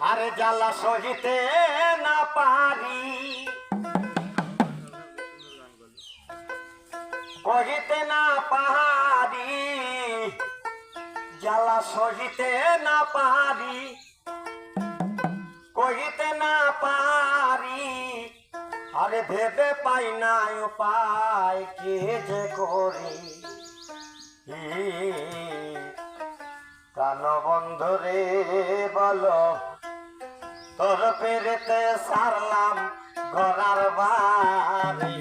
আরে জ্বালা সহিতে না পারি। কহিতে না পাহাড়ি জ্বালা সহিতে না পারি। কহিতে না পারি। আরে ভেবে পাই না উপায় কে যে করি। কান বন্ধুরে বল তোর পেরেতে সারলাম ঘরার বাড়ি।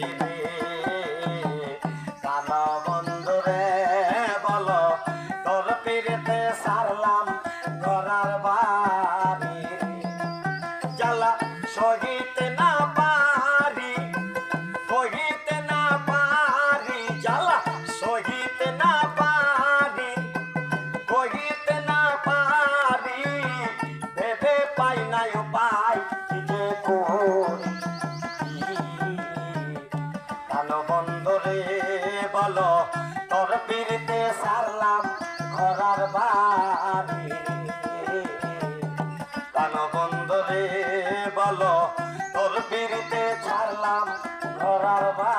ফিরতে ছাড়লাম ঘরার বা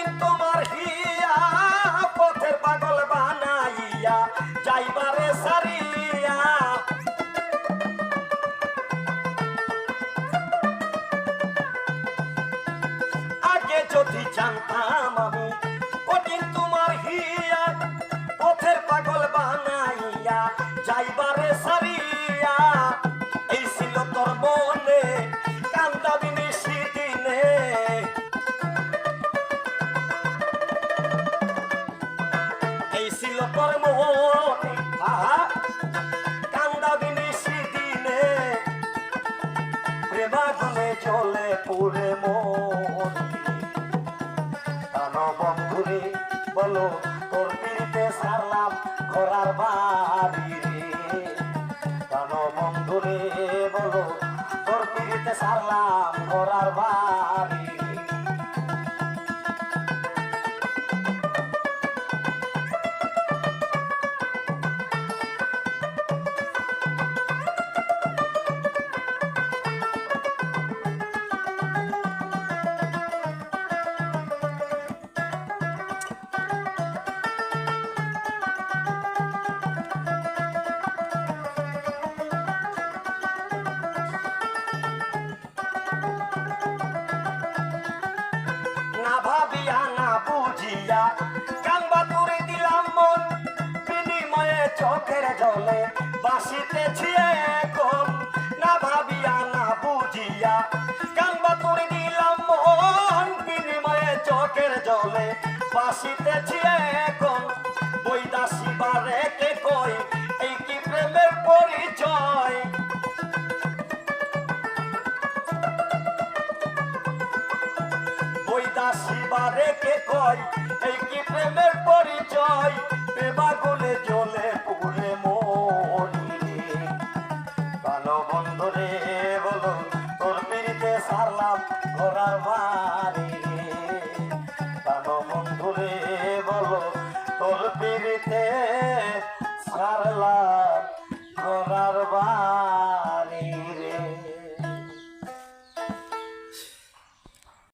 দিন তোমার হিয়া পথের পাগল বানাইয়া যাইবারে সারিয়া। আগে যদি জানতাম ঘুরে বলো তোর পিড়িতে সারলাম ঘোরার বাড়ি রে। প্রাণ বন্ধু বলো তোর পিড়িতে সারলাম ঘোরার বাড়ি কাংবা তুরে দিলাম মন। বিনিময়ে চোখের জলে বাসিতেছি এখন না ভাবিয়া, না বুঝিয়া কাংবা এই কি প্রেমের পরিচয়? বই দাসি বারে কয় এই কি প্রেমের পরিচয়? প্রেমা গুলে পুরে মরি কালো বন্ধু বলো, তোর পিড়িতে সারলাম ঘোড়ার বাড়ি রে কালো বলো, তোর পিড়িতে সারলাম